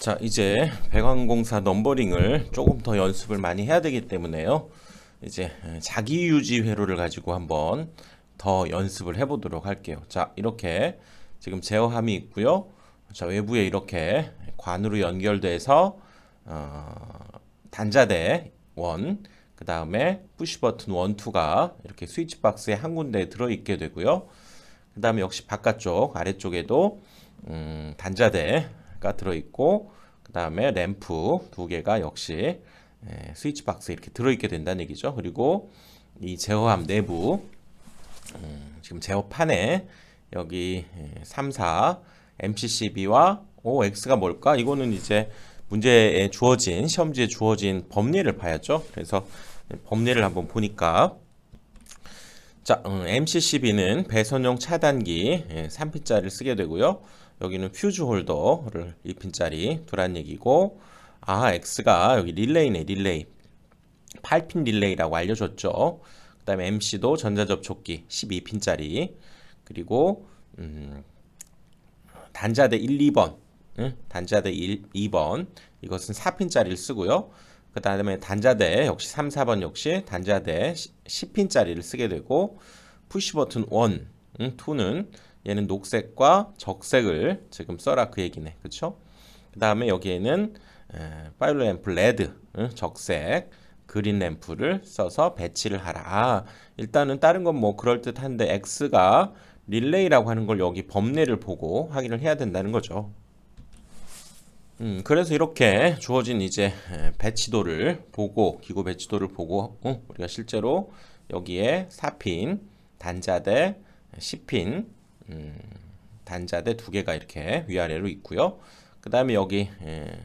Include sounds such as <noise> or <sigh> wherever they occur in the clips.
자, 이제 배관공사 넘버링을 조금 더 연습을 많이 해야 되기 때문에요. 이제 자기 유지 회로를 가지고 한번 더 연습을 해 보도록 할게요. 자, 이렇게 지금 제어함이 있고요. 자, 외부에 이렇게 관으로 연결돼서 어, 단자대 원, 그 다음에 푸시 버튼 원, 투가 이렇게 스위치 박스에 한 군데 들어 있게 되고요. 그 다음에 역시 바깥쪽 아래쪽에도 음, 단자대 가 들어 있고 그 다음에 램프 두 개가 역시 에, 스위치 박스에 이렇게 들어 있게 된다는 얘기죠. 그리고 이 제어함 내부 음, 지금 제어판에 여기 3, 4 MCCB와 OX가 뭘까? 이거는 이제 문제에 주어진 시험지에 주어진 법례를 봐야죠. 그래서 법례를 한번 보니까 자, 음, MCCB는 배선용 차단기 예, 3핀짜리를 쓰게 되고요. 여기는 퓨즈 홀더를 2핀짜리 두란 얘기고 아, X가 여기 릴레이네, 릴레이. 8핀 릴레이라고 알려줬죠. 그 다음에 MC도 전자접촉기 12핀짜리. 그리고 음, 단자대 1, 2번. 응? 단자대 1, 2번. 이것은 4핀짜리를 쓰고요. 그 다음에 단자대 역시 3, 4번 역시 단자대 10핀짜리를 쓰게 되고 푸시 버튼 1, 응? 2는 얘는 녹색과 적색을 지금 써라 그 얘기네. 그쵸? 그 다음에 여기에는 파일로 램프 레드, 응? 적색, 그린 램프를 써서 배치를 하라. 아, 일단은 다른 건 뭐 그럴듯한데 X가 릴레이라고 하는 걸 여기 법례를 보고 확인을 해야 된다는 거죠. 음, 그래서 이렇게 주어진 이제 배치도를 보고 기구 배치도를 보고 어, 우리가 실제로 여기에 4핀 단자대 10핀 음, 단자대 두 개가 이렇게 위아래로 있고요. 그 다음에 여기 예,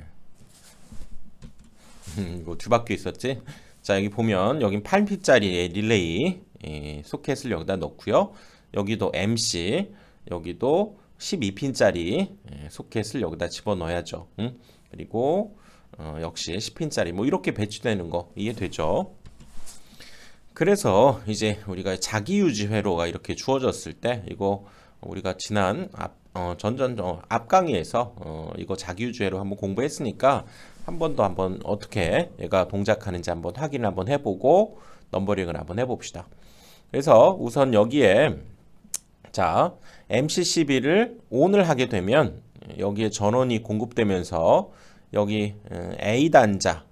음, <laughs> 이거 뒤바뀌어 있었지. 자 여기 보면 여긴 8핀짜리의 릴레이 예, 소켓을 여기다 넣고요. 여기도 MC 여기도 12핀짜리 예, 소켓을 여기다 집어넣어야죠. 응? 그리고 어, 역시 10핀짜리 뭐 이렇게 배치되는 거 이해되죠? 그래서 이제 우리가 자기 유지 회로가 이렇게 주어졌을 때 이거 우리가 지난 앞 어, 전전 어, 앞 강의에서 어, 이거 자기 유지 회로 한번 공부했으니까 한 번 더 한번 어떻게 얘가 동작하는지 한번 확인을 한번 해보고 넘버링을 한번 해봅시다. 그래서 우선 여기에 자 MCCB를 ON을 하게 되면 여기에 전원이 공급되면서 여기 A 단자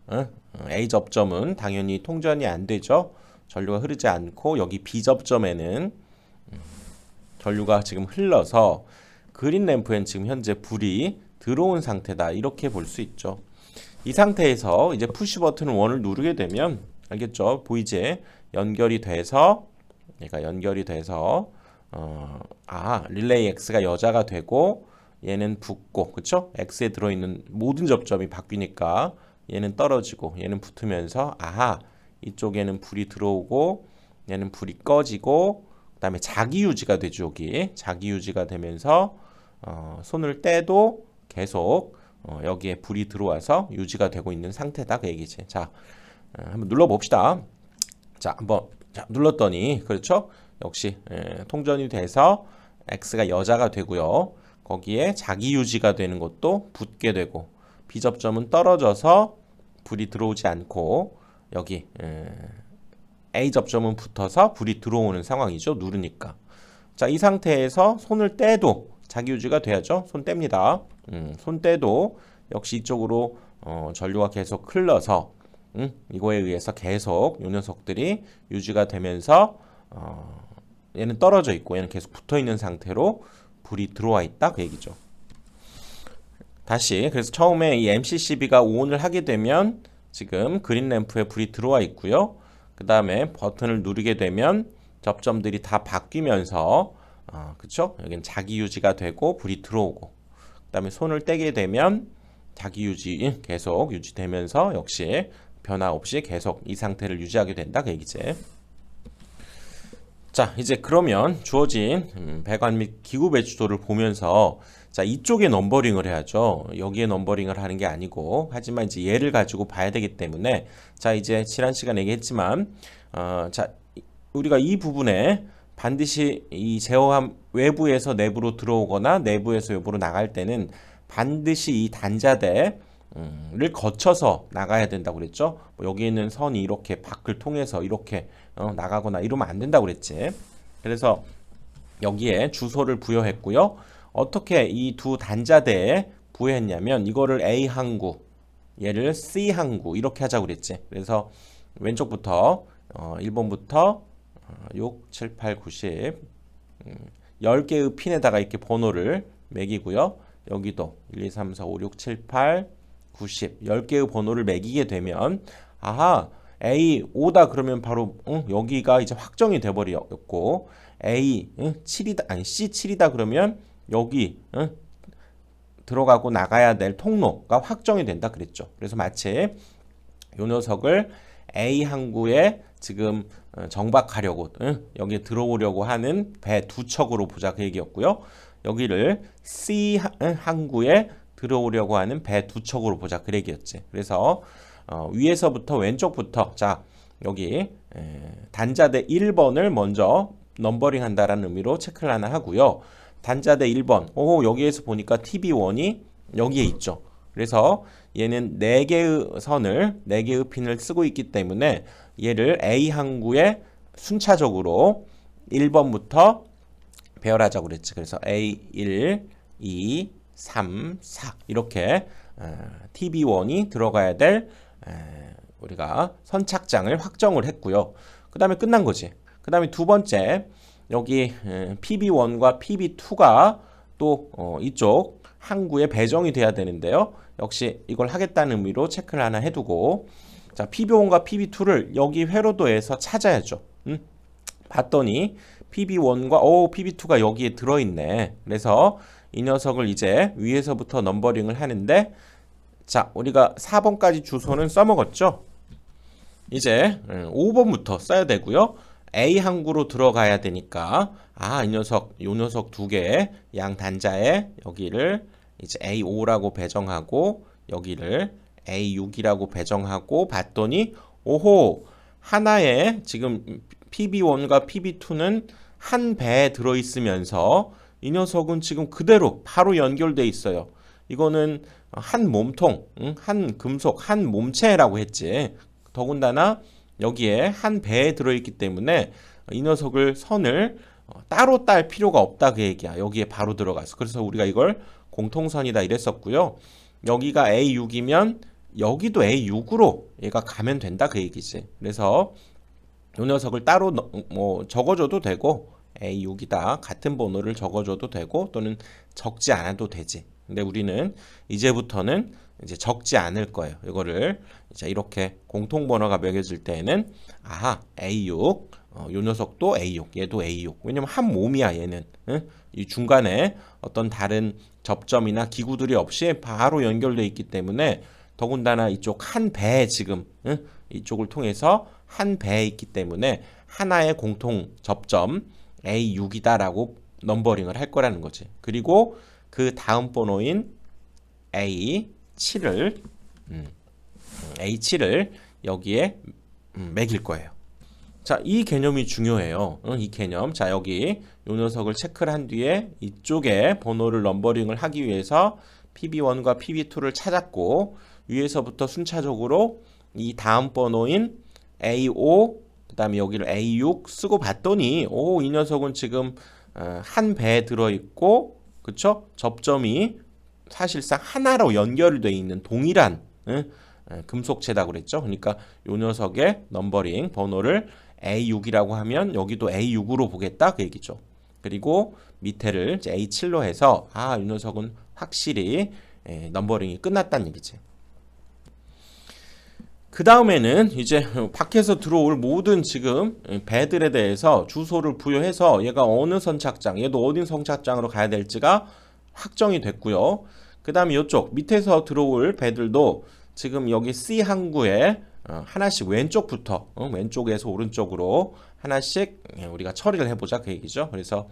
A 접점은 당연히 통전이 안 되죠. 전류가 흐르지 않고 여기 B 접점에는 전류가 지금 흘러서 그린 램프엔 지금 현재 불이 들어온 상태다 이렇게 볼 수 있죠. 이 상태에서 이제 푸시 버튼 원을 누르게 되면 알겠죠? 보이지? 연결이 돼서 얘가 연결이 돼서 어, 아, 릴레이 X가 여자가 되고 얘는 붙고, 그쵸? X에 들어있는 모든 접점이 바뀌니까 얘는 떨어지고 얘는 붙으면서 아하, 이쪽에는 불이 들어오고 얘는 불이 꺼지고 그다음에 자기 유지가 되죠, 여기. 자기 유지가 되면서 어, 손을 떼도 계속 어, 여기에 불이 들어와서 유지가 되고 있는 상태다 그 얘기지. 자, 어, 한번 눌러 봅시다. 자, 한번 자, 눌렀더니 그렇죠? 역시 에, 통전이 돼서 x가 여자가 되고요. 거기에 자기 유지가 되는 것도 붙게 되고 비접점은 떨어져서 불이 들어오지 않고 여기 에, A 접점은 붙어서 불이 들어오는 상황이죠. 누르니까. 자, 이 상태에서 손을 떼도 자기 유지가 돼야죠. 손 뗍니다. 음, 손 떼도 역시 이쪽으로 어, 전류가 계속 흘러서 음, 이거에 의해서 계속 요 녀석들이 유지가 되면서 어, 얘는 떨어져 있고 얘는 계속 붙어 있는 상태로 불이 들어와 있다 그 얘기죠. 다시 그래서 처음에 이 MCCB가 ON을 하게 되면 지금 그린 램프에 불이 들어와 있고요. 그 다음에 버튼을 누르게 되면 접점들이 다 바뀌면서 어, 그쵸? 여기는 자기 유지가 되고 불이 들어오고 그 다음에 손을 떼게 되면 자기 유지 계속 유지되면서 역시 변화 없이 계속 이 상태를 유지하게 된다 그 얘기지. 자, 이제 그러면 주어진 음, 배관 및 기구 배치도를 보면서 자, 이쪽에 넘버링을 해야죠. 여기에 넘버링을 하는 게 아니고 하지만 이제 얘를 가지고 봐야 되기 때문에 자, 이제 지난 시간에 얘기했지만 어, 자, 우리가 이 부분에 반드시 이 제어함 외부에서 내부로 들어오거나 내부에서 외부로 나갈 때는 반드시 이 단자대 음, 를 거쳐서 나가야 된다고 그랬죠. 뭐 여기 있는 선이 이렇게 밖을 통해서 이렇게 어, 나가거나 이러면 안 된다고 그랬지. 그래서 여기에 주소를 부여했고요. 어떻게 이 두 단자대에 부여했냐면 이거를 A 항구, 얘를 C 항구 이렇게 하자고 그랬지. 그래서 왼쪽부터 어, 1번부터 6, 7, 8, 9, 10 음, 10개의 핀에다가 이렇게 번호를 매기고요. 여기도 1, 2, 3, 4, 5, 6, 7, 8, 90 10개의 번호를 매기게 되면 아하 A 5다 그러면 바로 응, 여기가 이제 확정이 돼 버렸고 A 응, 7이다 아니 C 7이다 그러면 여기 응, 들어가고 나가야 될 통로가 확정이 된다 그랬죠. 그래서 마치 요 녀석을 A 항구에 지금 어, 정박하려고 응? 여기에 들어오려고 하는 배 두 척으로 보자 그 얘기였고요. 여기를 C 항구에 들어오려고 하는 배 두 척으로 보자 그 얘기였지. 그래서 어, 위에서부터 왼쪽부터 자 여기 에, 단자대 1번을 먼저 넘버링 한다라는 의미로 체크를 하나 하고요. 단자대 1번 오 여기에서 보니까 TB1이 여기에 있죠. 그래서 얘는 4개의 선을 4개의 핀을 쓰고 있기 때문에 얘를 A 항구에 순차적으로 1번부터 배열하자고 그랬지. 그래서 A1, 2, 3, 4 이렇게 어, TB1이 들어가야 될 에, 우리가 선착장을 확정을 했고요. 그 다음에 끝난 거지. 그 다음에 두 번째 여기 에, PB1과 PB2가 또 어, 이쪽 항구에 배정이 돼야 되는데요. 역시 이걸 하겠다는 의미로 체크를 하나 해두고 자 PB1과 PB2를 여기 회로도에서 찾아야죠. 음? 봤더니 PB1과 오 PB2가 여기에 들어있네. 그래서 이 녀석을 이제 위에서부터 넘버링을 하는데 자 우리가 4번까지 주소는 써먹었죠. 이제 5번부터 써야 되고요. A 항구로 들어가야 되니까 아 이 녀석 요 녀석 두 개 양 단자에 여기를 이제 A5라고 배정하고 여기를 A6이라고 배정하고 봤더니 오호 하나에 지금 PB1과 PB2는 한 배에 들어 있으면서 이 녀석은 지금 그대로 바로 연결돼 있어요. 이거는 한 몸통, 한 금속, 한 몸체라고 했지. 더군다나 여기에 한 배에 들어있기 때문에 이 녀석을 선을 따로 딸 필요가 없다 그 얘기야. 여기에 바로 들어가서. 그래서 우리가 이걸 공통선이다 이랬었고요. 여기가 A6이면 여기도 A6으로 얘가 가면 된다 그 얘기지. 그래서 이 녀석을 따로 뭐 적어줘도 되고 A6이다 같은 번호를 적어줘도 되고 또는 적지 않아도 되지. 근데 우리는 이제부터는 이제 적지 않을 거예요. 이거를 이제 이렇게 공통 번호가 매겨질 때에는 아하 A6 어, 요 녀석도 A6 얘도 A6 왜냐면 한 몸이야 얘는 응? 이 중간에 어떤 다른 접점이나 기구들이 없이 바로 연결돼 있기 때문에 더군다나 이쪽 한 배에 지금 응? 이쪽을 통해서 한 배에 있기 때문에 하나의 공통 접점 A6이다라고 넘버링을 할 거라는 거지. 그리고 그 다음 번호인 A7을 음, A7을 여기에 음, 매길 거예요. 자, 이 개념이 중요해요. 응, 이 개념. 자, 여기 요 녀석을 체크를 한 뒤에 이쪽에 번호를 넘버링을 하기 위해서 PB1과 PB2를 찾았고 위에서부터 순차적으로 이 다음 번호인 A5 그다음에 여기를 A6 쓰고 봤더니 오 이 녀석은 지금 어, 한 배에 들어 있고 그쵸 접점이 사실상 하나로 연결되어 있는 동일한 응? 금속체다 그랬죠. 그러니까 요 녀석의 넘버링 번호를 A6이라고 하면 여기도 A6으로 보겠다 그 얘기죠. 그리고 밑에를 A7로 해서 아, 이 녀석은 확실히 에, 넘버링이 끝났다는 얘기지. 그 다음에는 이제 밖에서 들어올 모든 지금 배들에 대해서 주소를 부여해서 얘가 어느 선착장, 얘도 어디 선착장으로 가야 될지가 확정이 됐고요. 그 다음에 이쪽 밑에서 들어올 배들도 지금 여기 C 항구에 어, 하나씩 왼쪽부터 어, 왼쪽에서 오른쪽으로 하나씩 예, 우리가 처리를 해보자 그 얘기죠. 그래서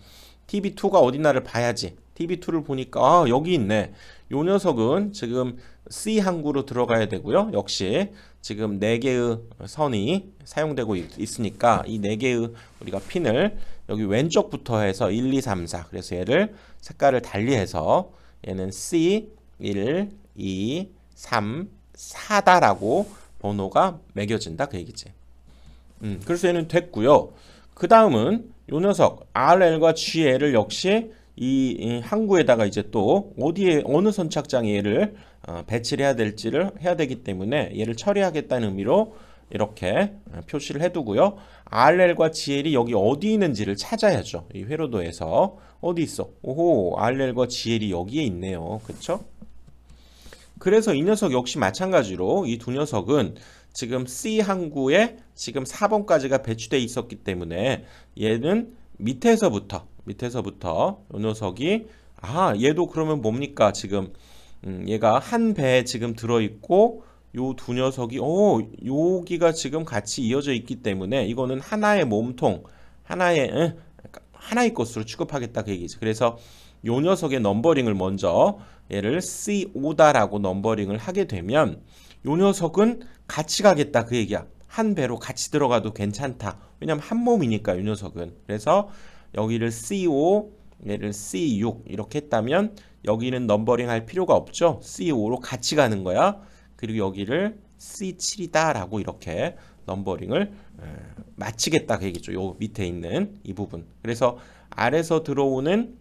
TB2가 어디나를 봐야지. TB2를 보니까 아, 여기 있네. 요 녀석은 지금 C 항구로 들어가야 되고요. 역시 지금 4개의 선이 사용되고 있, 으니까 이 4개의 우리가 핀을 여기 왼쪽부터 해서 1, 2, 3, 4 그래서 얘를 색깔을 달리해서 얘는 C 1, 2, 3, 4다라고 번호가 매겨진다 그 얘기지. 음, 그래서 얘는 됐고요. 그 다음은 요 녀석 RL과 GL을 역시 이, 이 항구에다가 이제 또 어디에 어느 선착장에 얘를 어, 배치를 해야 될지를 해야 되기 때문에 얘를 처리하겠다는 의미로 이렇게 어, 표시를 해두고요. RL과 GL이 여기 어디 있는지를 찾아야죠. 이 회로도에서 어디 있어? 오호, RL과 GL이 여기에 있네요. 그렇죠? 그래서 이 녀석 역시 마찬가지로 이 두 녀석은 지금 C 항구에 지금 4번까지가 배치되어 있었기 때문에 얘는 밑에서부터 밑에서부터 이 녀석이 아 얘도 그러면 뭡니까 지금 음, 얘가 한 배에 지금 들어있고 요 두 녀석이 오 여기가 지금 같이 이어져 있기 때문에 이거는 하나의 몸통 하나의 응, 하나의 것으로 취급하겠다 그 얘기지 그래서 요 녀석의 넘버링을 먼저 얘를 C5다라고 넘버링을 하게 되면 요 녀석은 같이 가겠다 그 얘기야. 한 배로 같이 들어가도 괜찮다. 왜냐면 한 몸이니까 요 녀석은. 그래서 여기를 C5, 얘를 C6 이렇게 했다면 여기는 넘버링 할 필요가 없죠. C5로 같이 가는 거야. 그리고 여기를 C7이다라고 이렇게 넘버링을 마치겠다 그 얘기죠. 요 밑에 있는 이 부분. 그래서 아래서 들어오는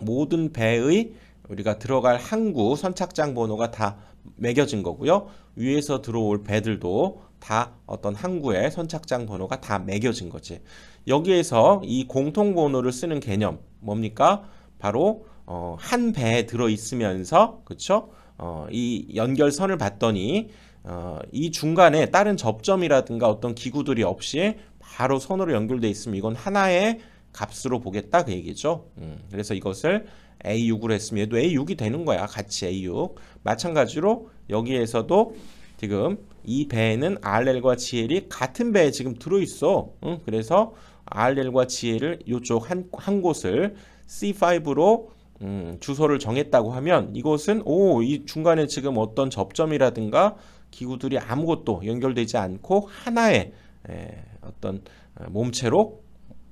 모든 배의 우리가 들어갈 항구 선착장 번호가 다 매겨진 거고요. 위에서 들어올 배들도 다 어떤 항구의 선착장 번호가 다 매겨진 거지. 여기에서 이 공통 번호를 쓰는 개념 뭡니까? 바로 어, 한 배에 들어 있으면서 그렇죠? 어, 이 연결선을 봤더니 어, 이 중간에 다른 접점이라든가 어떤 기구들이 없이 바로 선으로 연결돼 있으면 이건 하나의 값으로 보겠다 그 얘기죠. 음, 그래서 이것을 A6으로 했으면 얘도 A6이 되는 거야. 같이 A6. 마찬가지로 여기에서도 지금 이 배에는 RL과 GL이 같은 배에 지금 들어있어. 응? 그래서 RL과 GL을 이쪽 한, 한 곳을 C5로 음, 주소를 정했다고 하면 이곳은 오, 이 중간에 지금 어떤 접점이라든가 기구들이 아무것도 연결되지 않고 하나의 에, 어떤 몸체로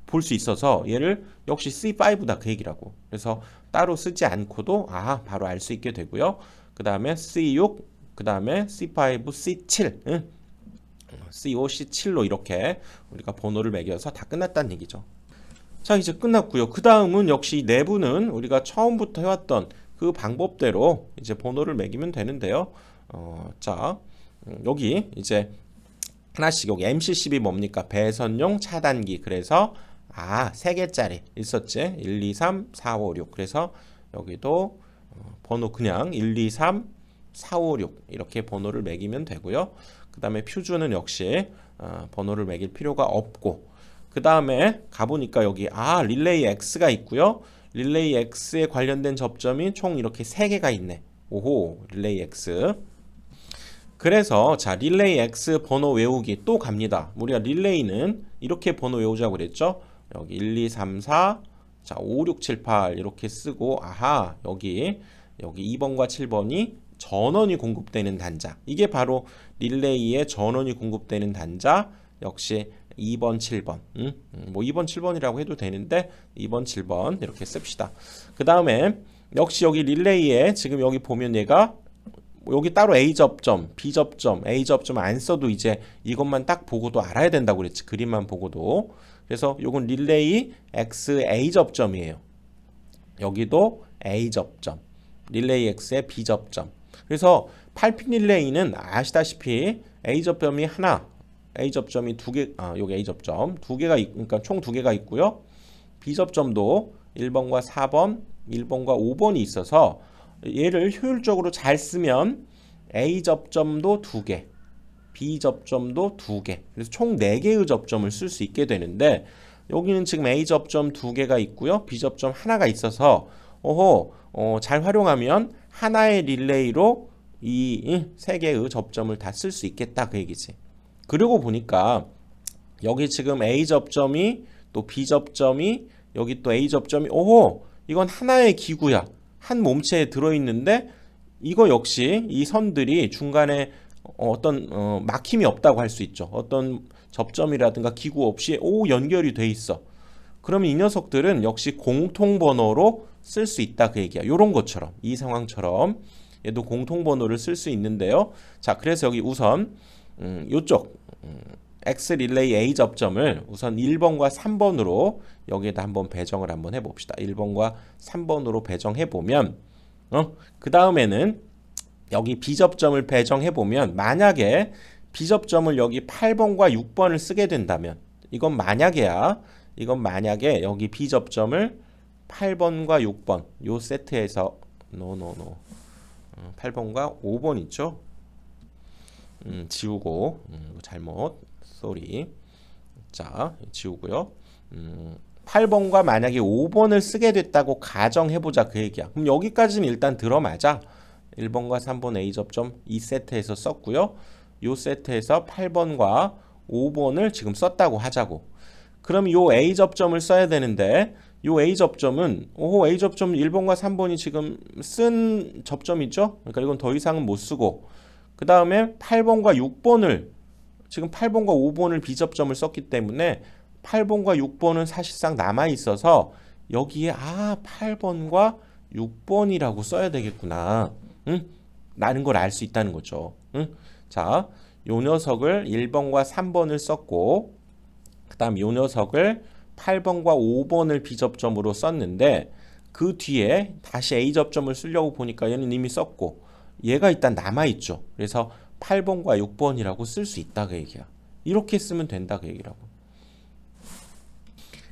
볼 수 있어서 얘를 역시 C5다 그 얘기라고. 그래서 따로 쓰지 않고도 아 바로 알 수 있게 되고요. 그 다음에 C6, 그 다음에 C5, C7, 응? C5, C7로 이렇게 우리가 번호를 매겨서 다 끝났다는 얘기죠. 자 이제 끝났고요. 그 다음은 역시 내부는 우리가 처음부터 해왔던 그 방법대로 이제 번호를 매기면 되는데요. 어, 자 음, 여기 이제 하나씩 여기 MCCB 뭡니까? 배선용 차단기. 그래서 아, 세 개짜리 있었지. 1, 2, 3, 4, 5, 6. 그래서 여기도 어, 번호 그냥 1, 2, 3, 4, 5, 6 이렇게 번호를 매기면 되고요. 그 다음에 퓨즈는 역시 어, 번호를 매길 필요가 없고 그 다음에 가보니까 여기 아 릴레이 X가 있고요. 릴레이 X에 관련된 접점이 총 이렇게 세 개가 있네. 오호 릴레이 X 그래서 자 릴레이 X 번호 외우기 또 갑니다. 우리가 릴레이는 이렇게 번호 외우자고 그랬죠. 여기 1, 2, 3, 4, 자 5, 6, 7, 8 이렇게 쓰고 아하 여기 여기 2번과 7번이 전원이 공급되는 단자 이게 바로 릴레이의 전원이 공급되는 단자 역시 2번, 7번 음? 뭐 2번, 7번이라고 해도 되는데 2번, 7번 이렇게 씁시다 그 다음에 역시 여기 릴레이에 지금 여기 보면 얘가 여기 따로 A 접점, B 접점, A 접점 안 써도 이제 이것만 딱 보고도 알아야 된다고 그랬지. 그림만 보고도. 그래서 요건 릴레이 X A 접점이에요. 여기도 A 접점. 릴레이 X의 B 접점. 그래서 8핀 릴레이는 아시다시피 A 접점이 하나, A 접점이 두 개, 아, 여기 A 접점 두 개가 있, 그러니까 총 두 개가 있고요. B 접점도 1번과 4번, 1번과 5번이 있어서 얘를 효율적으로 잘 쓰면 A 접점도 두 개, B 접점도 두 개. 그래서 총 네 개의 접점을 쓸 수 있게 되는데 여기는 지금 A 접점 두 개가 있고요. B 접점 하나가 있어서 오호 어, 잘 활용하면 하나의 릴레이로 이 세 개의 접점을 다 쓸 수 있겠다 그 얘기지. 그리고 보니까 여기 지금 A 접점이 또 B 접점이 여기 또 A 접점이 오호 이건 하나의 기구야. 한 몸체에 들어있는데 이거 역시 이 선들이 중간에 어떤 어, 막힘이 없다고 할 수 있죠. 어떤 접점이라든가 기구 없이 오 연결이 돼 있어. 그러면 이 녀석들은 역시 공통 번호로 쓸 수 있다 그 얘기야. 요런 것처럼 이 상황처럼 얘도 공통 번호를 쓸 수 있는데요. 자, 그래서 여기 우선 음, 요쪽 음, X 릴레이 A 접점을 우선 1번과 3번으로 여기에다 한번 배정을 한번 해봅시다. 1번과 3번으로 배정해 보면 어? 그 다음에는 여기 B 접점을 배정해 보면 만약에 B 접점을 여기 8번과 6번을 쓰게 된다면 이건 만약에야 이건 만약에 여기 B 접점을 8번과 6번 요 세트에서 노노노 8번과 5번 있죠? 음, 지우고 음, 잘못 쏘리 자 지우고요. 음, 8번과 만약에 5번을 쓰게 됐다고 가정해보자 그 얘기야. 그럼 여기까지는 일단 들어맞아. 1번과 3번 A 접점 이 세트에서 썼고요. 요 세트에서 8번과 5번을 지금 썼다고 하자고. 그럼 요 A 접점을 써야 되는데 요 A 접점은 오 A 접점 1번과 3번이 지금 쓴 접점이죠. 그러니까 이건 더 이상은 못 쓰고 그 다음에 8번과 6번을 지금 8번과 5번을 B 접점을 썼기 때문에 8번과 6번은 사실상 남아 있어서 여기에 아 8번과 6번이라고 써야 되겠구나. 응? 라는 걸 알 수 있다는 거죠. 응? 자, 요 녀석을 1번과 3번을 썼고 그다음 요 녀석을 8번과 5번을 B 접점으로 썼는데 그 뒤에 다시 A 접점을 쓰려고 보니까 얘는 이미 썼고 얘가 일단 남아 있죠. 그래서 8번과 6번이라고 쓸 수 있다 그 얘기야. 이렇게 쓰면 된다 그 얘기라고.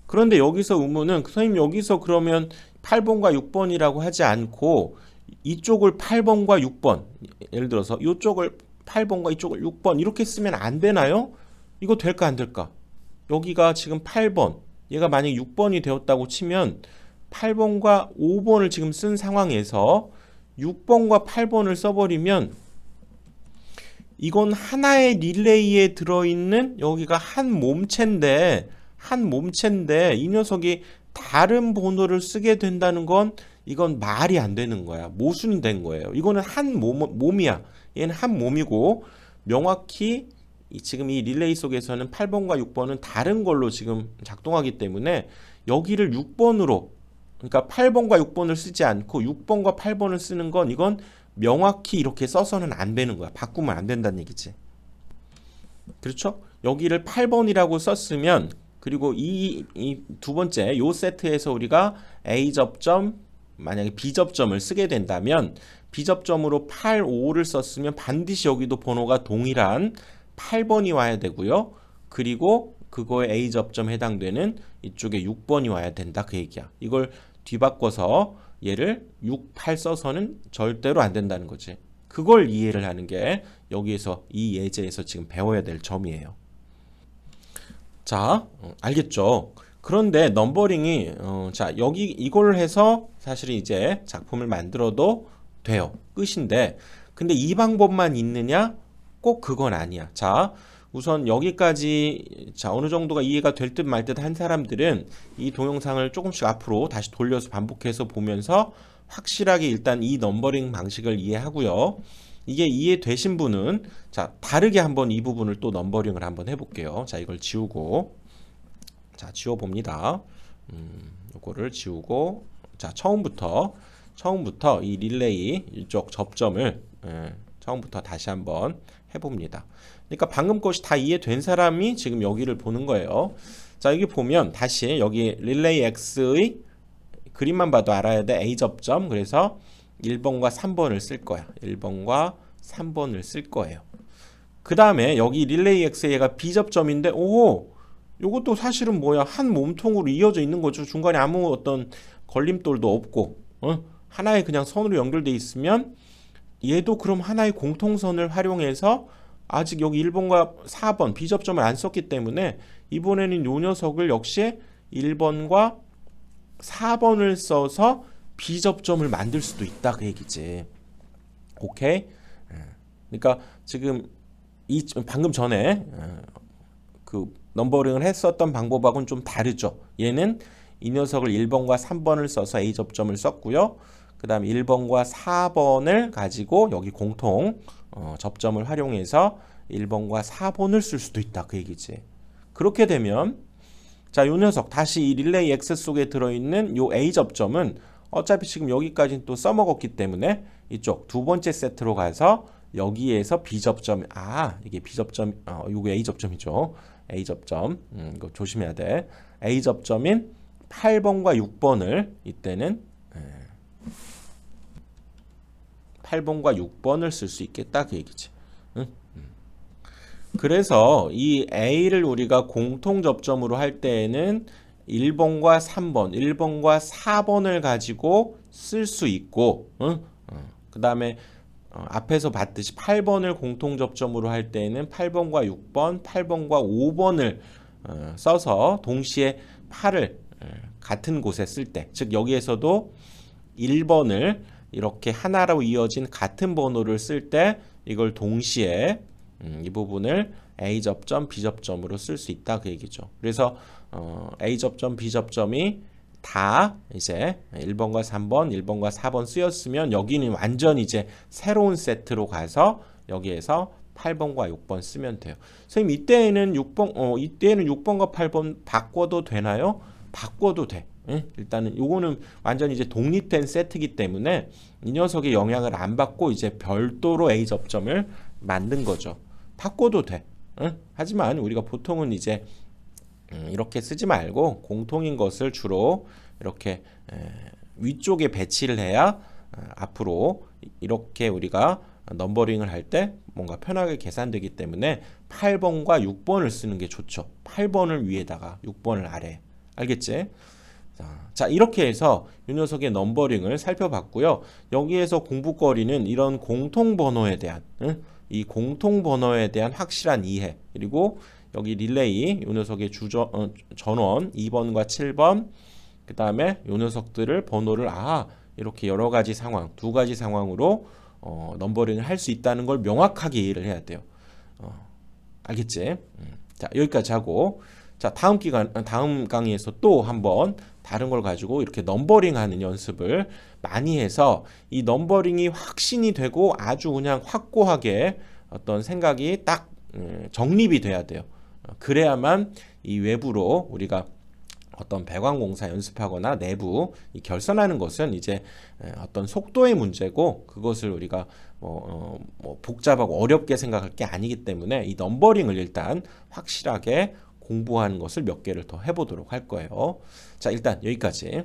그런데 여기서 의문은 선생님 여기서 그러면 8번과 6번이라고 하지 않고 이쪽을 8번과 6번 예를 들어서 이쪽을 8번과 이쪽을 6번 이렇게 쓰면 안 되나요? 이거 될까 안 될까? 여기가 지금 8번 얘가 만약 6번이 되었다고 치면 8번과 5번을 지금 쓴 상황에서 6번과 8번을 써버리면 이건 하나의 릴레이에 들어있는 여기가 한 몸체인데 한 몸체인데 이 녀석이 다른 번호를 쓰게 된다는 건 이건 말이 안 되는 거야. 모순된 거예요. 이거는 한 몸, 몸이야. 얘는 한 몸이고 명확히 지금 이 릴레이 속에서는 8번과 6번은 다른 걸로 지금 작동하기 때문에 여기를 6번으로 그러니까 8번과 6번을 쓰지 않고 6번과 8번을 쓰는 건 이건 명확히 이렇게 써서는 안 되는 거야. 바꾸면 안 된다는 얘기지. 그렇죠? 여기를 8번이라고 썼으면 그리고 이 두 번째 요 세트에서 우리가 A 접점 만약에 B 접점을 쓰게 된다면 B 접점으로 8, 5를 썼으면 반드시 여기도 번호가 동일한 8번이 와야 되고요. 그리고 그거에 A 접점 해당되는 이쪽에 6번이 와야 된다 그 얘기야. 이걸 뒤바꿔서 얘를 6, 8 써서는 절대로 안 된다는 거지. 그걸 이해를 하는 게 여기에서 이 예제에서 지금 배워야 될 점이에요. 자, 어, 알겠죠? 그런데 넘버링이 어, 자 여기 이걸 해서 사실 이제 작품을 만들어도 돼요. 끝인데 근데 이 방법만 있느냐? 꼭 그건 아니야. 자, 우선 여기까지 자 어느 정도가 이해가 될 듯 말 듯 한 사람들은 이 동영상을 조금씩 앞으로 다시 돌려서 반복해서 보면서 확실하게 일단 이 넘버링 방식을 이해하고요. 이게 이해되신 분은 자 다르게 한번 이 부분을 또 넘버링을 한번 해볼게요. 자 이걸 지우고 자 지워봅니다. 음, 요거를 지우고 자 처음부터 처음부터 이 릴레이 이쪽 접점을 예, 처음부터 다시 한번 해봅니다. 그러니까 방금 것이 다 이해된 사람이 지금 여기를 보는 거예요. 자 여기 보면 다시 여기 릴레이 X의 그림만 봐도 알아야 돼 A 접점 그래서 1번과 3번을 쓸 거야. 1번과 3번을 쓸 거예요. 그 다음에 여기 릴레이 X의 얘가 B 접점인데 오 요것도 사실은 뭐야 한 몸통으로 이어져 있는 거죠. 중간에 아무 어떤 걸림돌도 없고 어? 하나의 그냥 선으로 연결돼 있으면 얘도 그럼 하나의 공통선을 활용해서 아직 여기 1번과 4번 비접점을 안 썼기 때문에 이번에는 요 녀석을 역시 1번과 4번을 써서 비접점을 만들 수도 있다 그 얘기지. 오케이? 예. 그러니까 지금 이 방금 전에 어, 그 넘버링을 했었던 방법하고는 좀 다르죠. 얘는 이 녀석을 1번과 3번을 써서 A 접점을 썼고요. 그 다음 1번과 4번을 가지고 여기 공통 어, 접점을 활용해서 1번과 4번을 쓸 수도 있다 그 얘기지. 그렇게 되면 자, 요 녀석 다시 이 릴레이 X 속에 들어 있는 요 A 접점은 어차피 지금 여기까지는 또 써먹었기 때문에 이쪽 두 번째 세트로 가서 여기에서 B 접점 아 이게 B 접점 어 요거 A 접점이죠. A 접점 음, 이거 조심해야 돼. A 접점인 8번과 6번을 이때는 예, 8번과 6번을 쓸 수 있겠다 그 얘기지. 응? 음. 그래서 이 A를 우리가 공통 접점으로 할 때에는 1번과 3번, 1번과 4번을 가지고 쓸 수 있고, 응? 어, 그 다음에 어, 앞에서 봤듯이 8번을 공통 접점으로 할 때에는 8번과 6번, 8번과 5번을 어, 써서 동시에 8을 어, 같은 곳에 쓸 때, 즉 여기에서도 1번을 이렇게 하나로 이어진 같은 번호를 쓸 때 이걸 동시에 음, 이 부분을 A 접점, B 접점으로 쓸 수 있다 그 얘기죠. 그래서 어, A 접점, B 접점이 다 이제 1번과 3번, 1번과 4번 쓰였으면 여기는 완전 이제 새로운 세트로 가서 여기에서 8번과 6번 쓰면 돼요. 선생님 이때에는 6번 어 이때에는 6번과 8번 바꿔도 되나요? 바꿔도 돼. 응? 일단은 요거는 완전 이제 독립된 세트이기 때문에 이 녀석의 영향을 안 받고 이제 별도로 A 접점을 만든 거죠. 바꿔도 돼. 응? 하지만 우리가 보통은 이제 음, 이렇게 쓰지 말고 공통인 것을 주로 이렇게 에, 위쪽에 배치를 해야 어, 앞으로 이렇게 우리가 넘버링을 할 때 뭔가 편하게 계산되기 때문에 8번과 6번을 쓰는 게 좋죠. 8번을 위에다가 6번을 아래. 알겠지? 자, 자, 이렇게 해서 이 녀석의 넘버링을 살펴봤고요. 여기에서 공부거리는 이런 공통 번호에 대한 응? 이 공통 번호에 대한 확실한 이해 그리고 여기 릴레이 이 녀석의 주전 어, 전원 2번과 7번 그 다음에 이 녀석들을 번호를 아 이렇게 여러 가지 상황 두 가지 상황으로 어, 넘버링을 할 수 있다는 걸 명확하게 이해를 해야 돼요. 어, 알겠지? 음. 자 여기까지 하고 자 다음 기간 다음 강의에서 또 한번 다른 걸 가지고 이렇게 넘버링 하는 연습을 많이 해서 이 넘버링이 확신이 되고 아주 그냥 확고하게 어떤 생각이 딱 음, 정립이 돼야 돼요. 어, 그래야만 이 외부로 우리가 어떤 배관공사 연습하거나 내부 이 결선하는 것은 이제 어떤 속도의 문제고 그것을 우리가 뭐, 어, 뭐 복잡하고 어렵게 생각할 게 아니기 때문에 이 넘버링을 일단 확실하게 공부하는 것을 몇 개를 더 해보도록 할 거예요. 자, 일단 여기까지.